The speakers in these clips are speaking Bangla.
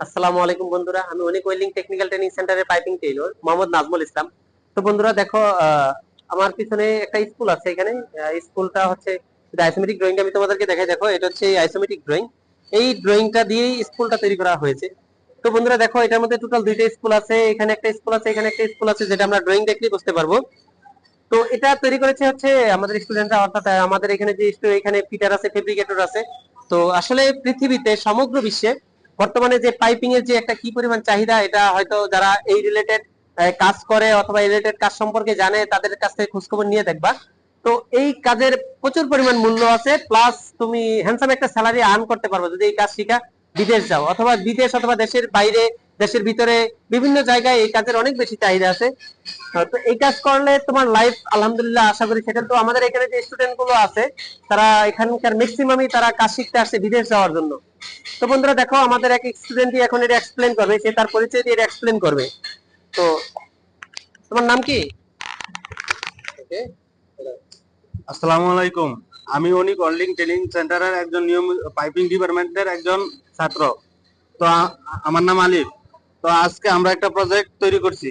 আসসালামু আলাইকুম বন্ধুরা, আমি অনেক ওয়েল্ডিং টেকনিক্যাল ট্রেনিং সেন্টারের পাইপিং টেইলর মোহাম্মদ নাজমুল ইসলাম। তো বন্ধুরা, দেখো আমার পিছনে একটা স্কুল আছে এখানে। স্কুলটা হচ্ছে আইসোমেটিক আমি তোমাদেরকে দেখাই। দেখো, এটা হচ্ছে আইসোমেটিক ড্রয়িং এই ড্রয়িংটা স্কুলটা তৈরি করা হয়েছে। তো বন্ধুরা, দেখো, এটার মধ্যে টোটাল দুইটা স্কুল আছে। এখানে একটা স্কুল আছে, এখানে একটা স্কুল আছে, যেটা আমরা ড্রয়িং দেখলেই বুঝতে পারব। তো এটা তৈরি করেছে হচ্ছে আমাদের স্টুডেন্টরা অর্থাৎ আমাদের এখানে যে এখানে ফিটার আছে ফেব্রিকেটর আছে। তো আসলে পৃথিবীতে সমগ্র বিশ্বে বর্তমানে যে পাইপিং এর যে একটা কি পরিমাণ চাহিদা, এটা হয়তো যারা এই রিলেটেড কাজ করে অথবা রিলেটেড কাজ সম্পর্কে জানে, তাদের কাছ থেকে খোঁজখবর নিয়ে দেখবা। তো এই কাজের প্রচুর পরিমাণ মূল্য আছে প্লাস তুমি হ্যান্ডসাম একটা স্যালারি আর্ন করতে পারবে। যদি এই কাজ শিখা, বিদেশ যাও, অথবা বিদেশ অথবা দেশের বাইরে দেশের ভিতরে বিভিন্ন জায়গায় এই কাজের অনেক বেশি চাহিদা আছে। তো এই কাজ করলে তোমার লাইফ আলহামদুলিল্লাহ, আশা করি সেটা তো আমাদের এখানে যে স্টুডেন্টগুলো আছে, তারা এখানকার ম্যাক্সিমামই তারা কাজ শিখতে আসছে বিদেশ যাওয়ার জন্য। তো বন্ধুরা, দেখো, আমাদের এক স্টুডেন্টই এখন এটা এক্সপ্লেন করবে, সে তার পরিচয় দিয়ে এক্সপ্লেন করবে। তো তোমার নাম কি. আসসালামু আলাইকুম। আমি অনিক অনলিং ট্রেনিং সেন্টারের একজন নিয়ম পাইপিং ডিপার্টমেন্টের একজন ছাত্র। তো আমার নাম আলিফ। তো আজকে আমরা একটা প্রজেক্ট তৈরি করছি।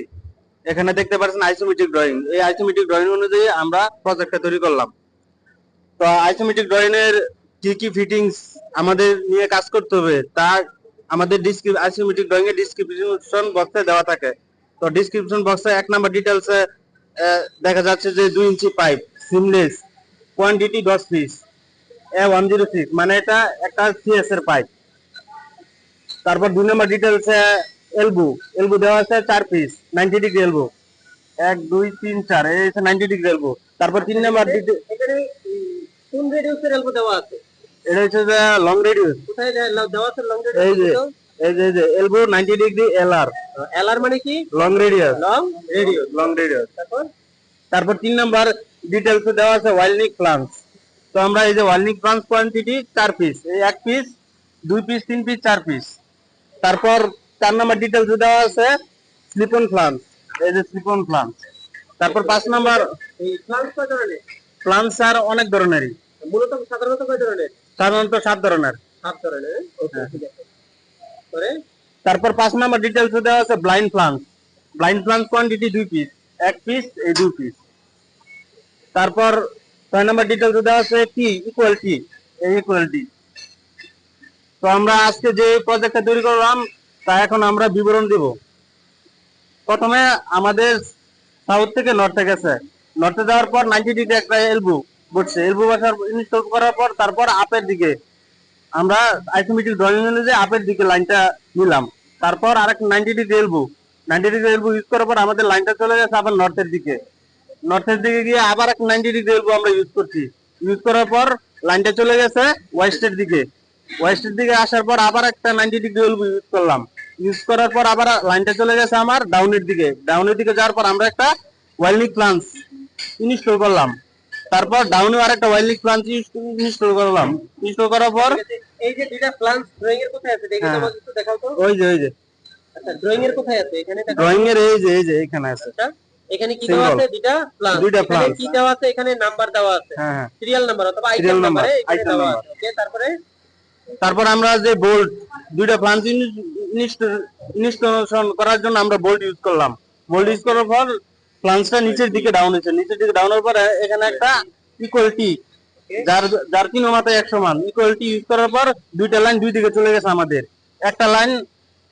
এখানে দেখতে পাচ্ছেন আইসোমেট্রিক ড্রয়িং এই আইসোমেট্রিক ড্রয়িং অনুযায়ী আমরা প্রজেক্টটা তৈরি করলাম। তো আইসোমেট্রিক ড্রয়িং এর কি কি ফিটিংস আমাদের নিয়ে কাজ করতে হবে, তা আমাদের আইসোমেট্রিক ড্রয়িং এর ডিসক্রিপশন বক্সে দেওয়া থাকে। তো ডিসক্রিপশন বক্সে এক নাম্বার ডিটেলসে দেখা যাচ্ছে যে দুই ইঞ্চি পাইপ সিমলেস কোয়ান্টিটি দশ piece A one zero six মানে এটা একটা সিএস এর পাইপ তারপর দুই নম্বর ডিটেলস এলবু এলবু দেওয়া আছে চার পিস নাইনটি ডিগ্রি এলবু। এক দুই তিন চার এই নাইনটি ডিগ্রি এলবু। তারপর তিন নম্বর কোন রেডিউসের এলবো দেওয়া আছে? এটা হচ্ছে যে লং রেডিউস কোথায় দেওয়া আছে লং এই যে রেডিউস এই যে এই যে elbow ninety degree L R LR মানে কি? Long radius long radius long radius তারপর? তারপর তিন নাম্বার ডিটেলস দেওয়া আছে ওয়াইলনিক প্লান্স তো আমরা এই যে ওয়াইলনিক প্লান্স কোয়ান্টিটি চার পিস এই এক পিস দুই পিস তিন পিস চার পিস তারপর চার নাম্বার ডিটেলস দেওয়া আছে, স্লিপন প্লান্স এই যে স্লিপন প্লান্স তারপর পাঁচ নাম্বার প্লান্ট আর অনেক ধরনেরই। মূলত সাধারণত কয় ধরনের সাধারণত সাত ধরনের। সাত ধরনের তারপর পাঁচ নাম্বার ডিটেলস দেওয়া আছে blind flanges blind flanges quantity দুই পিস এক পিস এই দুই পিস তারপর ছয় নাম্বার ডিটেলস দেওয়া আছে টি ইকুয়াল টি এই ইকুয়াল টি তো আমরা আজকে যে প্রজেক্টটা তৈরি করলাম তা এখন আমরা বিবরণ দিব। প্রথমে আমাদের সাউথ থেকে নর্থে গেছে। নর্থে যাওয়ার পর নাইনটি ডিগ্রি একটা এলবু বসছে। এলবু বসার ইনস্টল করার পর তারপর আপের দিকে আমরা আইসোমেট্রিক ড্রয়িং অনুযায়ী আপের দিকে লাইনটা নিলাম। তারপর আরেক ninety degree elbow ninety degree elbow use করার পর আমাদের লাইনটা চলে গেছে আবার নর্থের দিকে। নর্থের দিকে গিয়ে আবার এক নাইনটি ডিগ্রি এলবু আমরা ইউজ করছি। ইউজ করার পর লাইনটা চলে গেছে ওয়েস্টের দিকে। ওয়েস্টের দিকে আসার পর আবার একটা নাইনটি ডিগ্রি এলবু ইউজ করলাম। ইউজ করার পর আবার লাইনটা চলে গেছে আমার ডাউনের দিকে। ডাউনের দিকে যাওয়ার পর আমরা একটা ওয়েল্ডিং প্লান্স ইনস্টল করলাম। তারপর ডাউনে আর একটা ওয়েল্ডিং প্লান্স ইনস্টল করলাম। ইনস্টল করার পর এই যে দুইটা প্লান্ট ড্রয়িং এর কোথায় আছে? দেখি হ্যাঁ। তোমাকে একটু দেখাও তো। ওই যে ওই যে। আচ্ছা ড্রয়িং এর কোথায় আছে? এখানে ড্রয়িং এর এই যে এই যে এখানে আছে। আচ্ছা এখানে কি দেওয়া আছে? দুইটা প্লান্ট দুইটা plants। কি দেওয়া আছে? এখানে নাম্বার দেওয়া আছে। হ্যাঁ হ্যাঁ। সিরিয়াল নাম্বার অথবা আইটেম নাম্বার এখানে দেওয়া আছে। ওকে তারপরে? তারপর আমরা যে বোল্ট দুইটা প্লান্ট ইনস্টলেশন করার জন্য আমরা বোল্ট ইউজ করলাম। বোল্ট ইউজ করার পর প্লান্টসটা নিচের দিকে ডাউন হয়েছে। নিচের দিকে ডাউনের পরে এখানে একটা ইকুয়ালিটি যার যার তিন মাথায় একশো মান। ইকুয়ালিটি ইউজ করার পর দুইটা লাইন দুই দিকে চলে গেছে আমাদের। একটা লাইন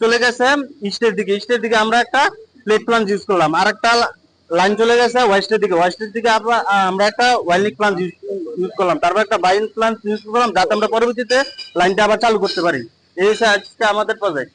চলে গেছে ইস্টের দিকে। ইস্টের দিকে আমরা একটা প্লেট প্লান্ট ইউজ করলাম। আর একটা লাইন চলে গেছে ওয়েস্টের দিকে। ওয়েস্টের দিকে আমরা একটা ওয়াইল্ডিং প্লান্ট ইউজ করলাম। তারপর একটা বাইন প্লান্ট ইউজ করলাম, যাতে আমরা পরবর্তীতে লাইনটা আবার চালু করতে পারি। এই হচ্ছে আজকে আমাদের প্রজেক্ট